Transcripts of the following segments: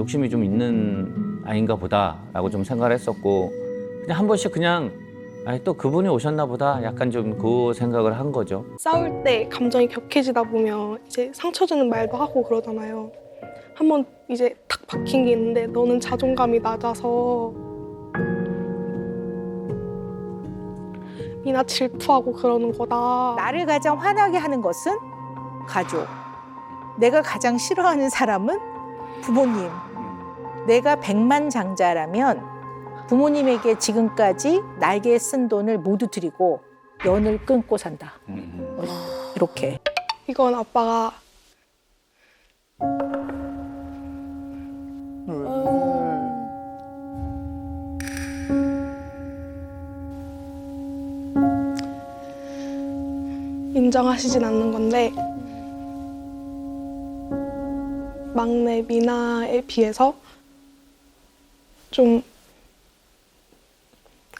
욕심이 좀 있는 아이인가 보다라고 좀 생각을 했었고 그냥 한 번씩 그냥 아니 또 그분이 오셨나 보다 약간 좀 그 생각을 한 거죠. 싸울 때 감정이 격해지다 보면 이제 상처 주는 말도 하고 그러잖아요. 한번 이제 탁 박힌 게 있는데 너는 자존감이 낮아서 미나 질투하고 그러는 거다. 나를 가장 화나게 하는 것은 가족. 내가 가장 싫어하는 사람은 부모님. 내가 백만 장자라면 부모님에게 지금까지 날개 쓴 돈을 모두 드리고 연을 끊고 산다. 이렇게. 이건 아빠가 인정하시진 않는 건데 막내 미나에 비해서 좀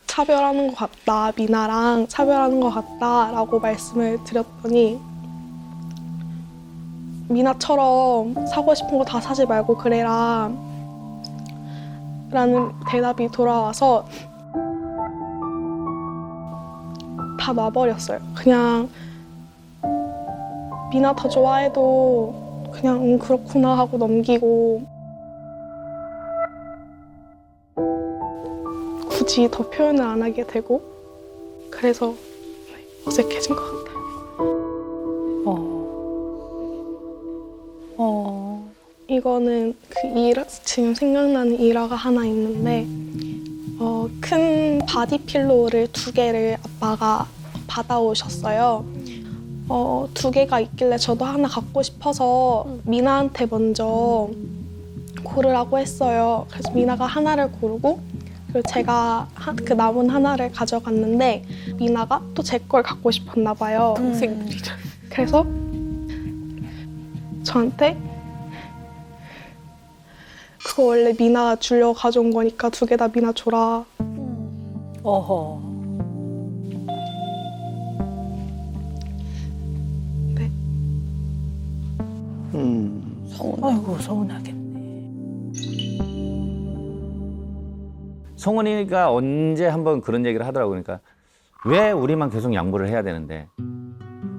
차별하는 것 같다 미나랑 차별하는 것 같다라고 말씀을 드렸더니 미나처럼 사고 싶은 거 다 사지 말고 그래라 라는 대답이 돌아와서 다 놔버렸어요. 그냥 미나 더 좋아해도 그냥 응, 그렇구나 하고 넘기고 굳이 더 표현을 안 하게 되고 그래서 어색해진 것 같아요. 어. 어. 이거는 그 일화, 지금 생각나는 일화가 하나 있는데 어, 큰 바디 필로우를 두 개를 아빠가 받아오셨어요. 어, 두 개가 있길래 저도 하나 갖고 싶어서 미나한테 먼저 고르라고 했어요. 그래서 미나가 하나를 고르고 그리고 제가 하- 그 남은 하나를 가져갔는데 미나가 또 제 걸 갖고 싶었나 봐요. 동생들이죠. 그래서 저한테 그거 원래 미나 주려고 가져온 거니까 두 개 다 미나 줘라. 어허. 음. 아이고 서운하겠네. 성훈이가 언제 한번 그런 얘기를 하더라고요. 그러니까 왜 우리만 계속 양보를 해야 되는데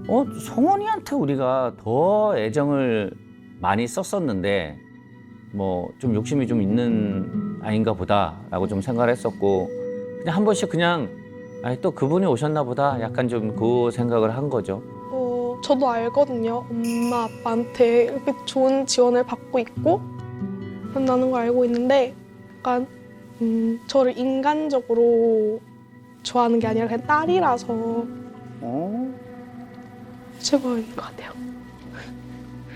어 성훈이한테 우리가 더 애정을 많이 썼었는데 뭐 좀 욕심이 좀 있는 아이인가 보다라고 좀 생각을 했었고 그냥 한 번씩 그냥 아니 또 그분이 오셨나 보다 약간 좀 그 생각을 한 거죠. 어, 저도 알거든요. 엄마 아빠한테 이렇게 좋은 지원을 받고 있고 한다는 걸 알고 있는데 약간 음, 저를 인간적으로 좋아하는 게 아니라 그냥 딸이라서 어? 최고인 것 같아요.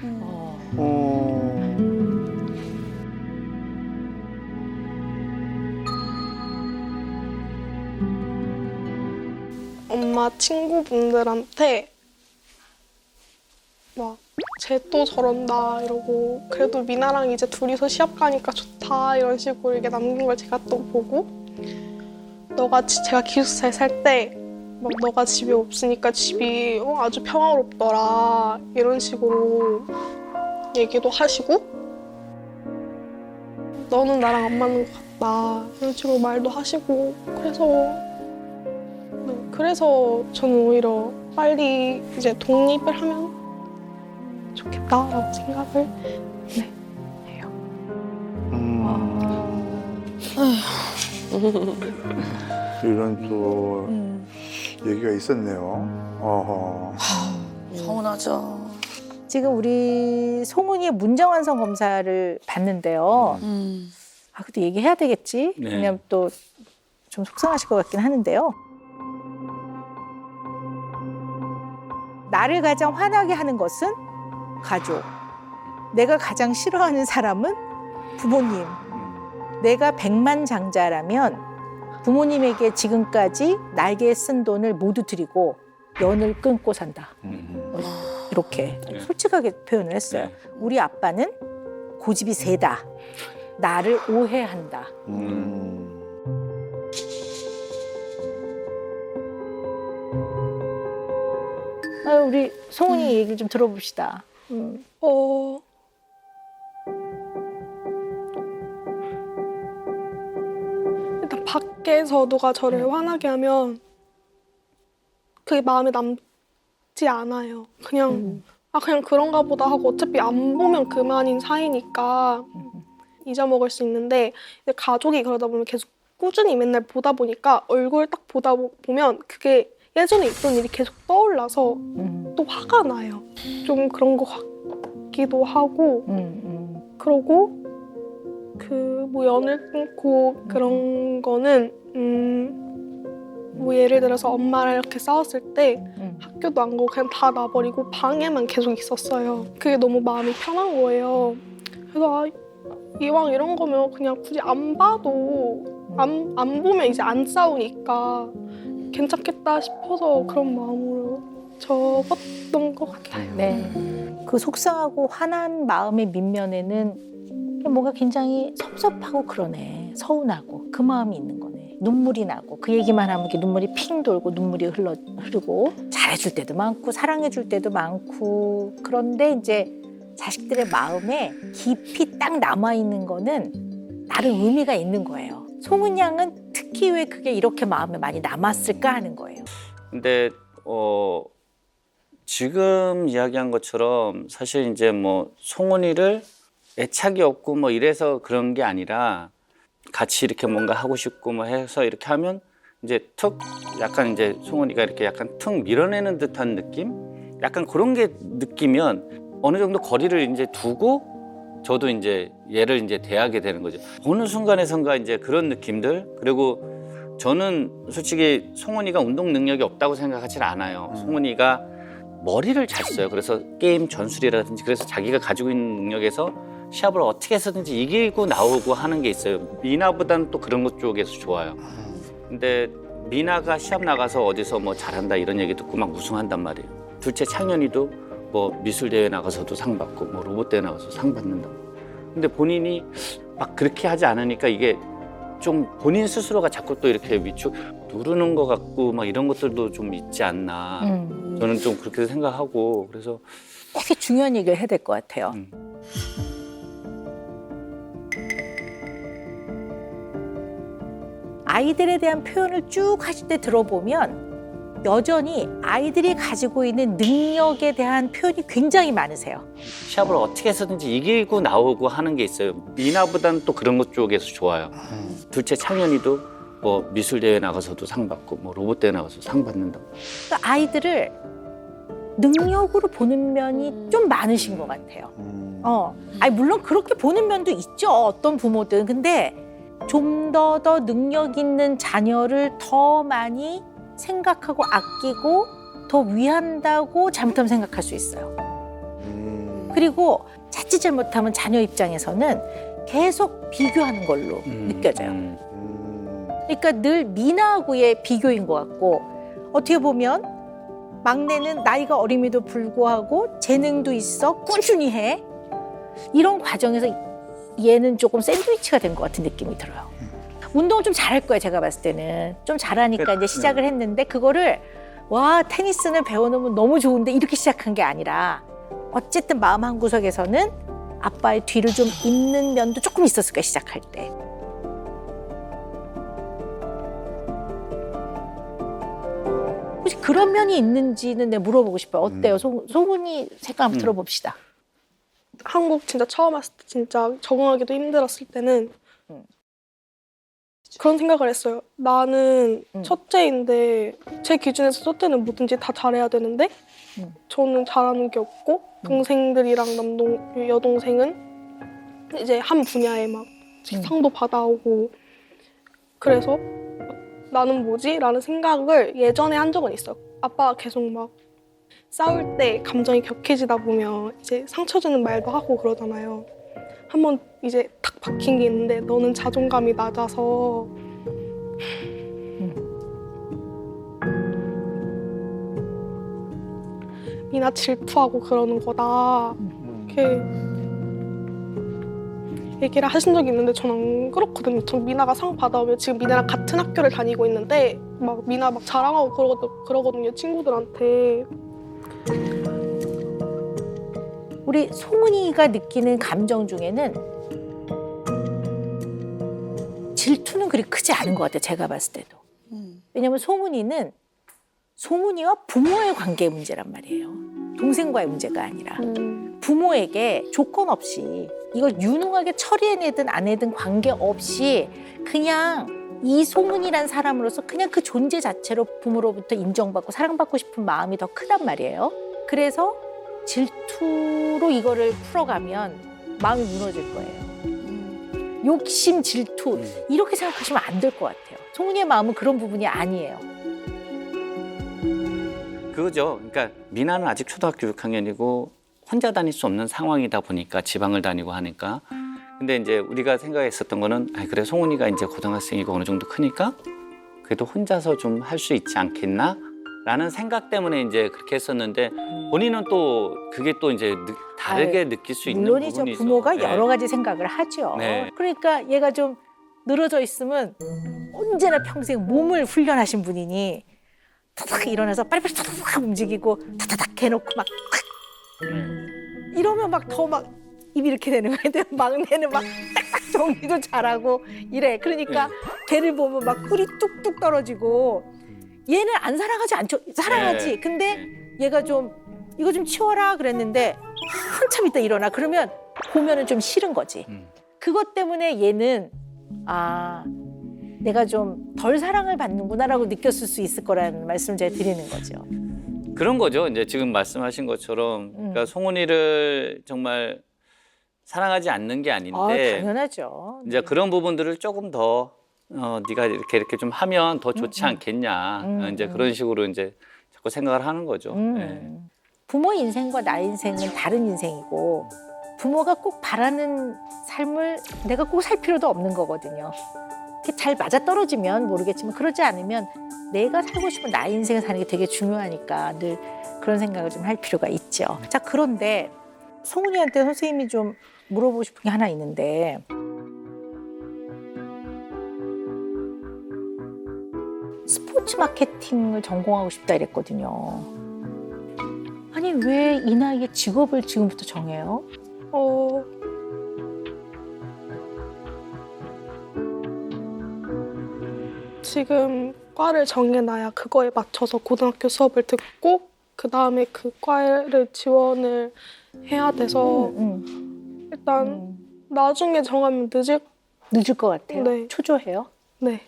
어. 어. 엄마 친구분들한테 막 쟤 또 저런다 이러고 그래도 미나랑 이제 둘이서 시합 가니까 좋다 이런 식으로 이렇게 남긴 걸 제가 또 보고 너가 지- 제가 기숙사에 살 때 막 너가 집에 없으니까 집이 어, 아주 평화롭더라. 이런 식으로 얘기도 하시고 너는 나랑 안 맞는 것 같다. 이런 식으로 말도 하시고 그래서 네, 그래서 저는 오히려 빨리 이제 독립을 하면 좋겠다라고 생각을 네, 이런 또 음. 얘기가 있었네요. 어허. 서운하죠. 지금 우리 송은이의 문정환성 검사를 봤는데요. 음. 아, 그래도 얘기해야 되겠지? 네. 왜냐면 또 좀 속상하실 것 같긴 하는데요. 나를 가장 화나게 하는 것은 가족. 내가 가장 싫어하는 사람은 부모님. 내가 백만 장자라면 부모님에게 지금까지 날개 쓴 돈을 모두 드리고 연을 끊고 산다. 이렇게 네. 솔직하게 표현을 했어요. 우리 아빠는 고집이 세다. 나를 오해한다. 음. 아, 우리 송은이 얘기를 좀 들어봅시다. 음. 어 밖에서 누가 저를 음. 화나게 하면 그게 마음에 남지 않아요. 그냥 음. 아 그냥 그런가 보다 하고 어차피 안 보면 그만인 사이니까 음. 잊어먹을 수 있는데 근데 가족이 그러다 보면 계속 꾸준히 맨날 보다 보니까 얼굴 딱 보다 보- 보면 그게 예전에 있던 일이 계속 떠올라서 음. 또 화가 나요. 좀 그런 것 같기도 하고. 그러고 그 뭐 연을 끊고 그런 거는 음뭐 예를 들어서 엄마랑 이렇게 싸웠을 때 음. 학교도 안 가고 그냥 다 놔버리고 방에만 계속 있었어요. 그게 너무 마음이 편한 거예요. 그래서 아, 이왕 이런 거면 그냥 굳이 안 봐도 안, 안 보면 이제 안 싸우니까 괜찮겠다 싶어서 그런 마음으로 접었던 것 같아요. 네. 그 속상하고 화난 마음의 밑면에는 뭔가 굉장히 섭섭하고 그러네. 서운하고 그 마음이 있는 거네. 눈물이 나고 그 얘기만 하면 이렇게 눈물이 핑 돌고 눈물이 흘러 흐르고 잘해줄 때도 많고 사랑해줄 때도 많고 그런데 이제 자식들의 마음에 깊이 딱 남아 있는 거는 나름 의미가 있는 거예요. 송은 양은 특히 왜 그게 이렇게 마음에 많이 남았을까 하는 거예요. 근데 어 지금 이야기한 것처럼 사실 이제 뭐 송은이를 애착이 없고 뭐 이래서 그런 게 아니라 같이 이렇게 뭔가 하고 싶고 뭐 해서 이렇게 하면 이제 툭 약간 이제 송은이가 이렇게 약간 툭 밀어내는 듯한 느낌? 약간 그런 게 느끼면 어느 정도 거리를 이제 두고 저도 이제 얘를 이제 대하게 되는 거죠. 어느 순간에선가 이제 그런 느낌들 그리고 저는 솔직히 송은이가 운동 능력이 없다고 생각하지 않아요. 음. 송은이가 머리를 잘 써요. 그래서 게임 전술이라든지 그래서 자기가 가지고 있는 능력에서 시합을 어떻게 해서든지 이기고 나오고 하는 게 있어요. 미나보다는 또 그런 것 쪽에서 좋아요. 근데 미나가 시합 나가서 어디서 뭐 잘한다 이런 얘기 듣고 막 우승한단 말이에요. 둘째 창현이도 뭐 미술 대회 나가서도 상 받고 뭐 로봇 대회 나가서 상 받는다. 근데 본인이 막 그렇게 하지 않으니까 이게 좀 본인 스스로가 자꾸 또 이렇게 위축 누르는 것 같고 막 이런 것들도 좀 있지 않나. 음. 저는 좀 그렇게 생각하고 그래서 되게 중요한 얘기를 해야 될 것 같아요. 음. 아이들에 대한 표현을 쭉 하실 때 들어보면 여전히 아이들이 가지고 있는 능력에 대한 표현이 굉장히 많으세요. 시합을 어떻게 해서든지 이기고 나오고 하는 게 있어요. 미나보다는 또 그런 것 쪽에서 좋아요. 둘째 창현이도 뭐 미술 대회 나가서도 상 받고 뭐 로봇 대회 나가서 상 받는다. 그러니까 아이들을 능력으로 보는 면이 좀 많으신 것 같아요. 음. 어, 아니 물론 그렇게 보는 면도 있죠. 어떤 부모들은 근데 좀더더 능력 있는 자녀를 더 많이 생각하고 아끼고 더 위한다고 잘못하면 생각할 수 있어요. 음. 그리고 자칫 잘못하면 자녀 입장에서는 계속 비교하는 걸로 느껴져요. 음. 음. 그러니까 늘 미나하고의 비교인 것 같고 어떻게 보면 막내는 나이가 어림에도 불구하고 재능도 있어 꾸준히 해 이런 과정에서 얘는 조금 샌드위치가 된 것 같은 느낌이 들어요. 운동을 좀 잘할 거야 제가 봤을 때는 좀 잘하니까 이제 시작을 했는데 그거를 와 테니스는 배워놓으면 너무 좋은데 이렇게 시작한 게 아니라 어쨌든 마음 한 구석에서는 아빠의 뒤를 좀 잇는 면도 조금 있었을 거야 시작할 때. 혹시 그런 면이 있는지는 내가 물어보고 싶어요. 어때요? 소, 소문이 색깔 한번 음. 들어봅시다. 한국 진짜 처음 왔을 때 진짜 적응하기도 힘들었을 때는 음. 그런 생각을 했어요. 나는 음. 첫째인데 제 기준에서 첫째는 뭐든지 다 잘해야 되는데 음. 저는 잘하는 게 없고 동생들이랑 남동 여동생은 이제 한 분야에 막 음. 상도 받아오고 그래서 나는 뭐지? 라는 생각을 예전에 한 적은 있어요. 아빠가 계속 막 싸울 때 감정이 격해지다 보면 이제 상처 주는 말도 하고 그러잖아요. 한번 이제 탁 박힌 게 있는데 너는 자존감이 낮아서 미나 질투하고 그러는 거다. 이렇게 얘기를 하신 적이 있는데 저는 안 그렇거든요. 전 미나가 상 받아오면 지금 미나랑 같은 학교를 다니고 있는데 막 미나 막 자랑하고 그러거든, 그러거든요 친구들한테. 우리 송은이가 느끼는 감정 중에는 질투는 그리 크지 않은 것 같아요. 제가 봤을 때도. 음. 왜냐면 송은이는 송은이와 부모의 관계 문제란 말이에요. 동생과의 문제가 아니라 음, 부모에게 조건 없이 이걸 유능하게 처리해내든 안 해든 관계 없이 그냥 이 송은이란 사람으로서 그냥 그 존재 자체로 부모로부터 인정받고 사랑받고 싶은 마음이 더 크단 말이에요. 그래서 질투로 이거를 풀어가면 마음이 무너질 거예요. 음. 욕심, 질투 이렇게 생각하시면 안 될 것 같아요. 송은이의 마음은 그런 부분이 아니에요. 그거죠. 그러니까 미나는 아직 초등학교 6학년이고 혼자 다닐 수 없는 상황이다 보니까 지방을 다니고 하니까. 근데 이제 우리가 생각했었던 거는 아 그래 송은이가 이제 고등학생이고 어느 정도 크니까 그래도 혼자서 좀 할 수 있지 않겠나? 라는 생각 때문에 이제 그렇게 했었는데 본인은 또 그게 또 이제 느- 다르게 느낄 수 있는 물론이죠. 부분이죠. 부모가 네. 여러 가지 생각을 하죠. 네. 그러니까 얘가 좀 늘어져 있으면 언제나 평생 몸을 훈련하신 분이니 타닥 일어나서 빨리빨리 타닥 움직이고 타닥 해놓고 막 이러면 막 더막 입이 이렇게 되는 거예요. 근데 막내는 막 딱딱 정리도 잘하고 이래. 그러니까 걔를 보면 막 꿀이 뚝뚝 떨어지고 얘는 안 사랑하지 않죠. 사랑하지. 네. 근데 얘가 좀 이거 좀 치워라 그랬는데 한참 있다 일어나. 그러면 보면은 좀 싫은 거지. 음. 그것 때문에 얘는 아 내가 좀 덜 사랑을 받는구나라고 느꼈을 수 있을 거라는 말씀을 제가 드리는 거죠. 그런 거죠. 이제 지금 말씀하신 것처럼 그러니까 음. 송은이를 정말 사랑하지 않는 게 아닌데 아 당연하죠. 이제 그런 부분들을 조금 더 어, 네가 이렇게 이렇게 좀 하면 더 좋지 음, 음. 않겠냐 음, 어, 이제 음. 그런 식으로 이제 자꾸 생각을 하는 거죠. 음. 네. 부모 인생과 나 인생은 다른 인생이고 부모가 꼭 바라는 삶을 내가 꼭 살 필요도 없는 거거든요. 이렇게 잘 맞아 떨어지면 모르겠지만 그러지 않으면 내가 살고 싶은 나 인생을 사는 게 되게 중요하니까 늘 그런 생각을 좀 할 필요가 있죠. 자 그런데 송은이한테 선생님이 좀 물어보고 싶은 게 하나 있는데 스포츠 마케팅을 전공하고 싶다 이랬거든요. 아니 왜 이 나이에 직업을 지금부터 정해요? 어, 지금 과를 정해놔야 그거에 맞춰서 고등학교 수업을 듣고 그 다음에 그 과를 지원을 해야 돼서 음, 일단 음. 나중에 정하면 늦을 늦을 것 같아요. 네. 초조해요. 네.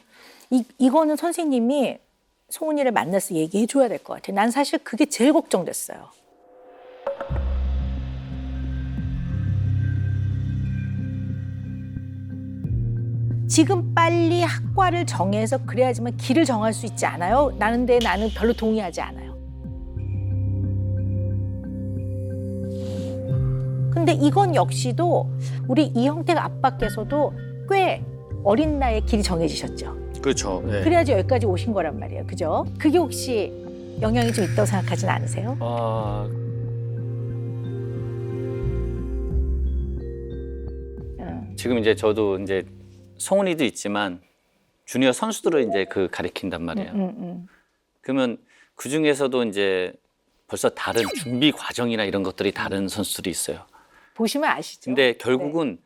이 이거는 선생님이 송은이를 만나서 얘기해 줘야 될 것 같아요. 난 사실 그게 제일 걱정됐어요. 지금 빨리 학과를 정해서 그래야지만 길을 정할 수 있지 않아요? 나는데 나는 별로 동의하지 않아요. 근데 이건 역시도 우리 이형택 아빠께서도 꽤 어린 나이에 길이 정해지셨죠. 그렇죠. 네. 그래야지 여기까지 오신 거란 말이에요. 그죠? 그게 혹시 영향이 좀 있다고 생각하진 않으세요? 아, 응. 지금 이제 저도 이제 송은이도 있지만 주니어 선수들을 이제 그 가리킨단 말이에요. 응, 응. 그러면 그 중에서도 이제 벌써 다른 준비 과정이나 이런 것들이 다른 선수들이 있어요. 보시면 아시죠? 근데 결국은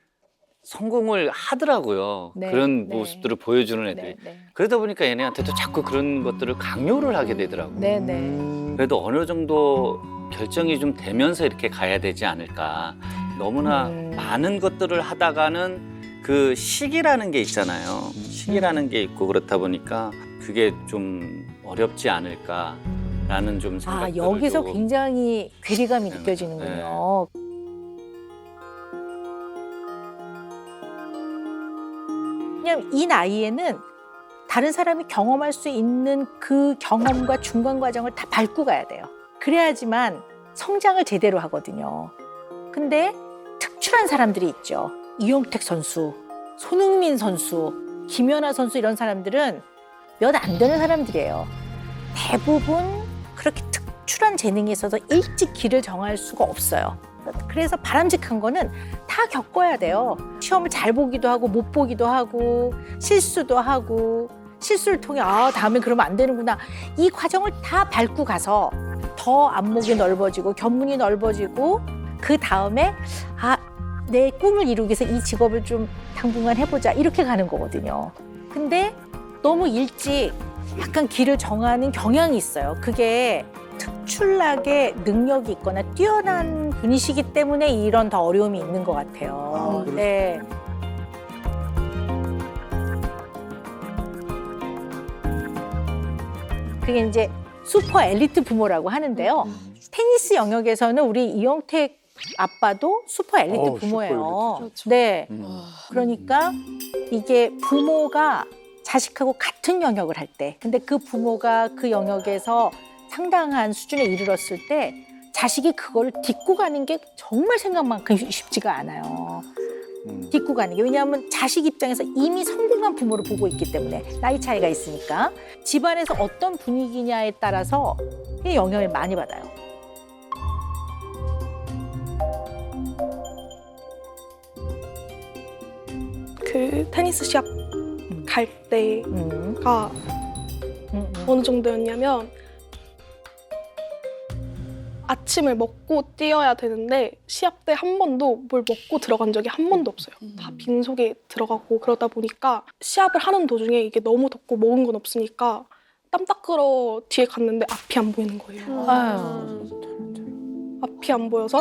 성공을 하더라고요. 네, 그런 네. 모습들을 보여주는 애들이. 네, 네. 그러다 보니까 얘네한테도 자꾸 그런 것들을 강요를 하게 되더라고요. 네, 네. 음. 그래도 어느 정도 결정이 좀 되면서 이렇게 가야 되지 않을까. 너무나 음. 많은 것들을 하다가는 그 시기라는 게 있잖아요. 시기라는 게 있고 그렇다 보니까 그게 좀 어렵지 않을까라는 좀 아, 생각들을 여기서 굉장히 괴리감이 네, 느껴지는군요. 왜냐면 이 나이에는 다른 사람이 경험할 수 있는 그 경험과 중간 과정을 다 밟고 가야 돼요. 그래야지만 성장을 제대로 하거든요. 근데 특출한 사람들이 있죠. 이용택 선수, 손흥민 선수, 김연아 선수 이런 사람들은 몇 안 되는 사람들이에요. 대부분 그렇게 특출한 재능이 있어서 일찍 길을 정할 수가 없어요. 그래서 바람직한 거는 다 겪어야 돼요. 시험을 잘 보기도 하고 못 보기도 하고 실수도 하고 실수를 통해 아 다음에 그러면 안 되는구나 이 과정을 다 밟고 가서 더 안목이 넓어지고 견문이 넓어지고 그 다음에 아 내 꿈을 이루기 위해서 이 직업을 좀 당분간 해보자 이렇게 가는 거거든요. 근데 너무 일찍 약간 길을 정하는 경향이 있어요. 그게 특출나게 능력이 있거나 뛰어난 분이시기 때문에 이런 더 어려움이 있는 것 같아요. 아, 네. 그게 이제 슈퍼 엘리트 부모라고 하는데요. 테니스 영역에서는 우리 이영택 아빠도 슈퍼 엘리트 어우, 부모예요. 슈퍼 엘리트죠. 네. 음. 그러니까 이게 부모가 자식하고 같은 영역을 할 때, 근데 그 부모가 그 영역에서 상당한 수준에 이르렀을 때 자식이 그걸 딛고 가는 게 정말 생각만큼 쉽지가 않아요. 음. 딛고 가는 게 왜냐하면 자식 입장에서 이미 성공한 부모를 보고 있기 때문에 나이 차이가 있으니까 집안에서 어떤 분위기냐에 따라서 이 영향을 많이 받아요. 그 테니스 시합 갈 때가 음, 음, 음. 어느 정도였냐면 아침을 먹고 뛰어야 되는데 시합 때 한 번도 뭘 먹고 들어간 적이 한 번도 없어요. 다 빈속에 들어가고 그러다 보니까 시합을 하는 도중에 이게 너무 덥고 먹은 건 없으니까 땀 닦으러 뒤에 갔는데 앞이 안 보이는 거예요. 아유, 앞이 안 보여서.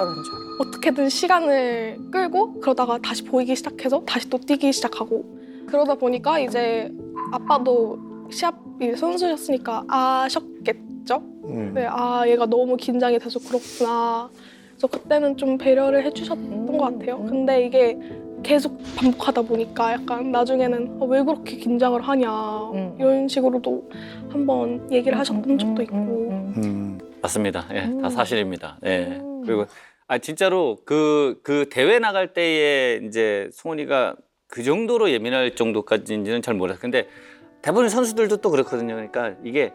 어떻게든 시간을 끌고 그러다가 다시 보이기 시작해서 다시 또 뛰기 시작하고 그러다 보니까 이제 아빠도 시합이 선수셨으니까 아셨겠죠? 음. 네, 아 얘가 너무 긴장이 돼서 그렇구나. 그래서 그때는 좀 배려를 해주셨던 것 같아요. 근데 이게 계속 반복하다 보니까 약간 나중에는 아, 왜 그렇게 긴장을 하냐 음. 이런 식으로도 한번 얘기를 하셨던 적도 있고 음, 음, 음. 맞습니다. 예, 음. 다 사실입니다. 예. 음. 그리고 아 진짜로 그 그 대회 나갈 때에 이제 송원이가 그 정도로 예민할 정도까지인지는 잘 몰랐어요. 근데 대부분 선수들도 또 그렇거든요. 그러니까 이게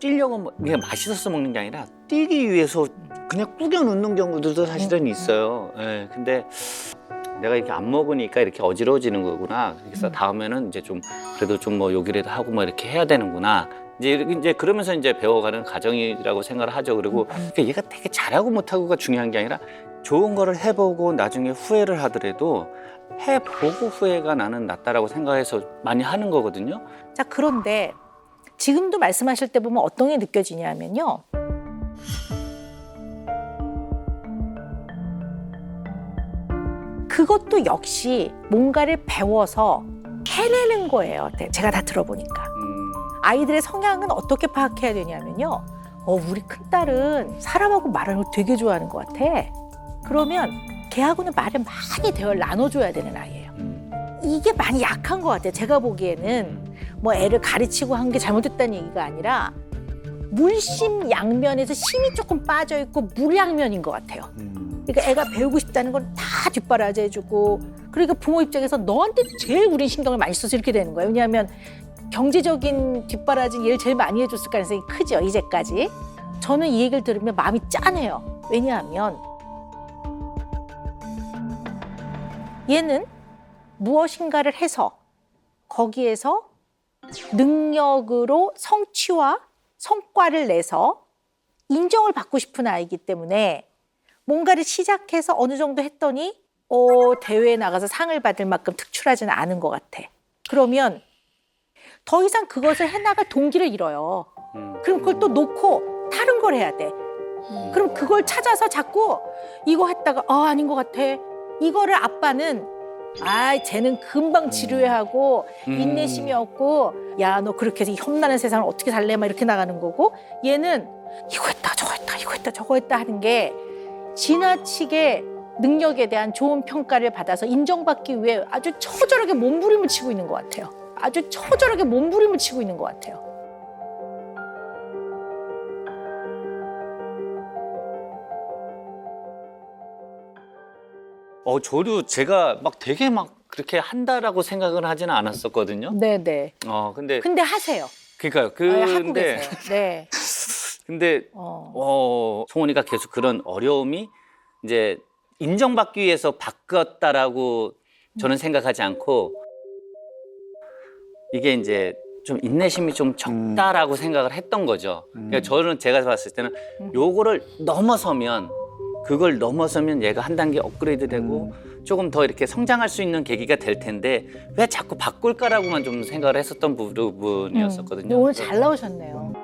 뛰려고 뭐- 이게 맛있어서 먹는 게 아니라 뛰기 위해서 그냥 꾸겨 놓는 경우들도 사실은 있어요. 예. 근데 내가 이렇게 안 먹으니까 이렇게 어지러워지는 거구나. 그래서 다음에는 이제 좀 그래도 좀 뭐 요기라도 하고 뭐 이렇게 해야 되는구나. 이제 이렇게 이제 그러면서 이제 배워가는 과정이라고 생각을 하죠. 그리고 그러니까 얘가 되게 잘하고 못하고가 중요한 게 아니라 좋은 거를 해보고 나중에 후회를 하더라도 해보고 후회가 나는 낫다라고 생각해서 많이 하는 거거든요. 자, 그런데 지금도 말씀하실 때 보면 어떤 게 느껴지냐면요. 그것도 역시 뭔가를 배워서 해내는 거예요. 네, 제가 다 들어보니까. 음, 아이들의 성향은 어떻게 파악해야 되냐면요. 어, 우리 큰딸은 사람하고 말하는 걸 되게 좋아하는 것 같아. 그러면 걔하고는 말을 많이 대화를 나눠줘야 되는 아이예요. 음, 이게 많이 약한 것 같아요. 제가 보기에는 뭐 애를 가르치고 한 게 잘못됐다는 얘기가 아니라 물심 양면에서 심이 조금 빠져 있고 물양면인 것 같아요. 음. 그러니까 애가 배우고 싶다는 건 다 뒷바라지해주고 그러니까 부모 입장에서 너한테 제일 우린 신경을 많이 써서 이렇게 되는 거예요. 왜냐하면 경제적인 뒷바라지는 얘를 제일 많이 해줬을 가능성이 크죠. 이제까지. 저는 이 얘기를 들으면 마음이 짠해요. 왜냐하면 얘는 무엇인가를 해서 거기에서 능력으로 성취와 성과를 내서 인정을 받고 싶은 아이기 때문에 뭔가를 시작해서 어느 정도 했더니 어, 대회에 나가서 상을 받을 만큼 특출하지는 않은 것 같아. 그러면 더 이상 그것을 해나갈 동기를 잃어요. 음. 그럼 그걸 또 놓고 다른 걸 해야 돼. 그럼 그걸 찾아서 자꾸 이거 했다가 아 아닌 것 같아. 이거를 아빠는 아 쟤는 금방 지루해하고 음. 인내심이 없고 야 너 그렇게 해서 이 험난한 세상을 어떻게 살래 막 이렇게 나가는 거고 얘는 이거 했다 저거 했다 이거 했다 저거 했다 하는 게 지나치게 능력에 대한 좋은 평가를 받아서 인정받기 위해 아주 처절하게 몸부림을 치고 있는 것 같아요. 아주 처절하게 몸부림을 치고 있는 것 같아요. 어, 저도 제가 막 되게 막 그렇게 한다라고 생각을 하지는 않았었거든요. 네네. 어, 근데 근데 하세요. 그러니까요. 네, 하고 근데 계세요. 네. 근데 어. 어, 송원이가 계속 그런 어려움이 이제 인정받기 위해서 바뀌었다라고 저는 생각하지 않고 이게 이제 좀 인내심이 좀 적다라고 생각을 했던 거죠. 그러니까 저는 제가 봤을 때는 요거를 넘어서면 그걸 넘어서면 얘가 한 단계 업그레이드 되고 조금 더 이렇게 성장할 수 있는 계기가 될 텐데 왜 자꾸 바꿀까라고만 좀 생각을 했었던 부분이었었거든요. 음, 오늘 잘 나오셨네요.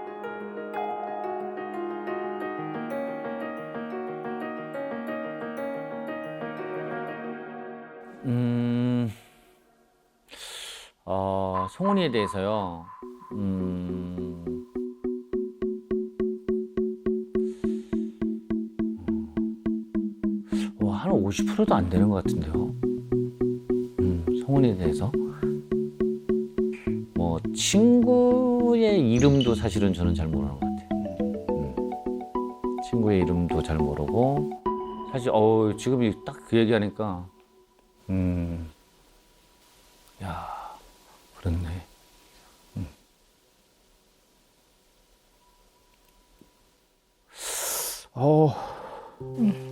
음, 어, 송은이에 대해서요. 음, 50%도 안 되는 것 같은데요. 음, 송은이에 대해서. 뭐, 친구의 이름도 사실은 저는 잘 모르는 것 같아요. 음, 친구의 이름도 잘 모르고, 사실, 어 지금 딱 그 얘기하니까, 음, 야, 그렇네. 음. 어, 어,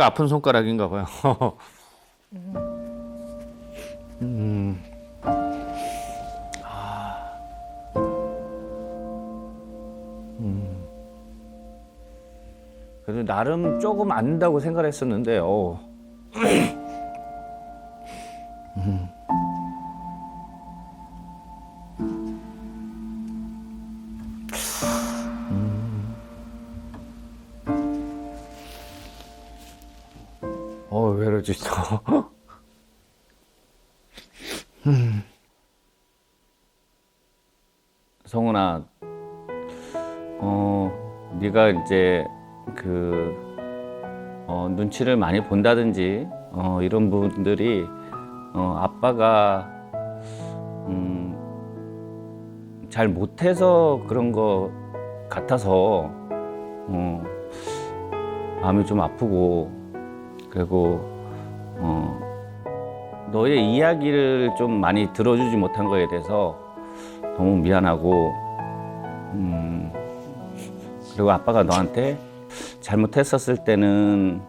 송은이가 아픈 손가락인가 봐요. 음. 그래도 나름 조금 안다고 생각했었는데, 어. 또? 음. 성훈아, 어, 네가 이제 그 어, 눈치를 많이 본다든지 어, 이런 분들이 어, 아빠가 음, 잘 못해서 그런 거 같아서 어, 마음이 좀 아프고 그리고 어, 너의 이야기를 좀 많이 들어주지 못한 거에 대해서 너무 미안하고 음, 그리고 아빠가 너한테 잘못했었을 때는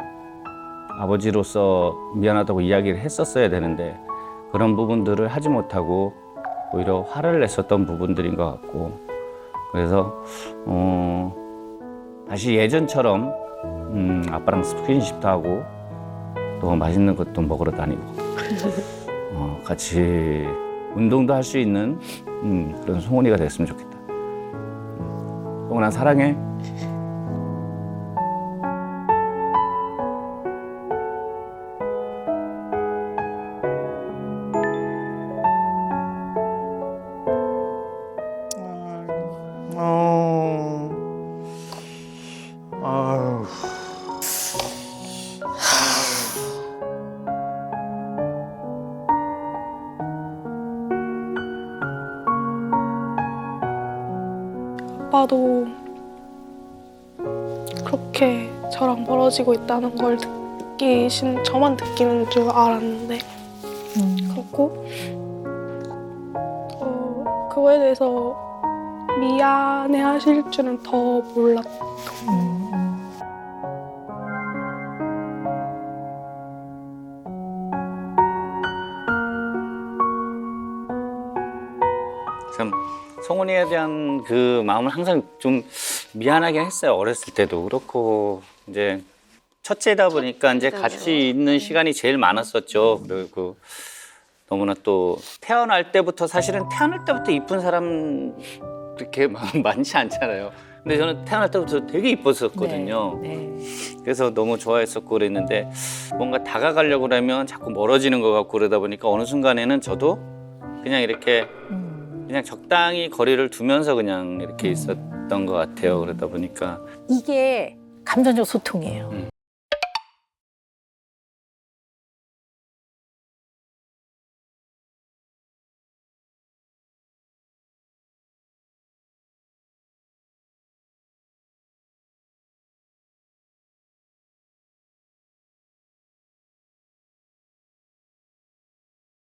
아버지로서 미안하다고 이야기를 했었어야 되는데 그런 부분들을 하지 못하고 오히려 화를 냈었던 부분들인 것 같고. 그래서 어, 다시 예전처럼 음, 아빠랑 스킨십도 하고 또 맛있는 것도 먹으러 다니고 어, 같이 운동도 할 수 있는 음, 그런 송은이가 됐으면 좋겠다. 음, 송은아 사랑해. 아빠도 그렇게 저랑 멀어지고 있다는 걸 느끼신 저만 느끼는 줄 알았는데. 그렇고 어, 그거에 대해서 미안해 하실 줄은 더 몰랐 참 그 마음은 항상 좀 미안하긴 했어요. 어렸을 때도 그렇고 이제 첫째다 보니까 이제 같이 있는 시간이 제일 많았었죠. 그리고 너무나 또 태어날 때부터 사실은 태어날 때부터 이쁜 사람 그렇게 많지 않잖아요. 근데 저는 태어날 때부터 되게 이뻤었거든요. 네, 네. 그래서 너무 좋아했었고 그랬는데 뭔가 다가가려고 그러면 자꾸 멀어지는 것 같고 그러다 보니까 어느 순간에는 저도 그냥 이렇게 음. 그냥 적당히 거리를 두면서 그냥 이렇게 있었던 것 같아요. 그러다 보니까 이게 감정적 소통이에요. 음.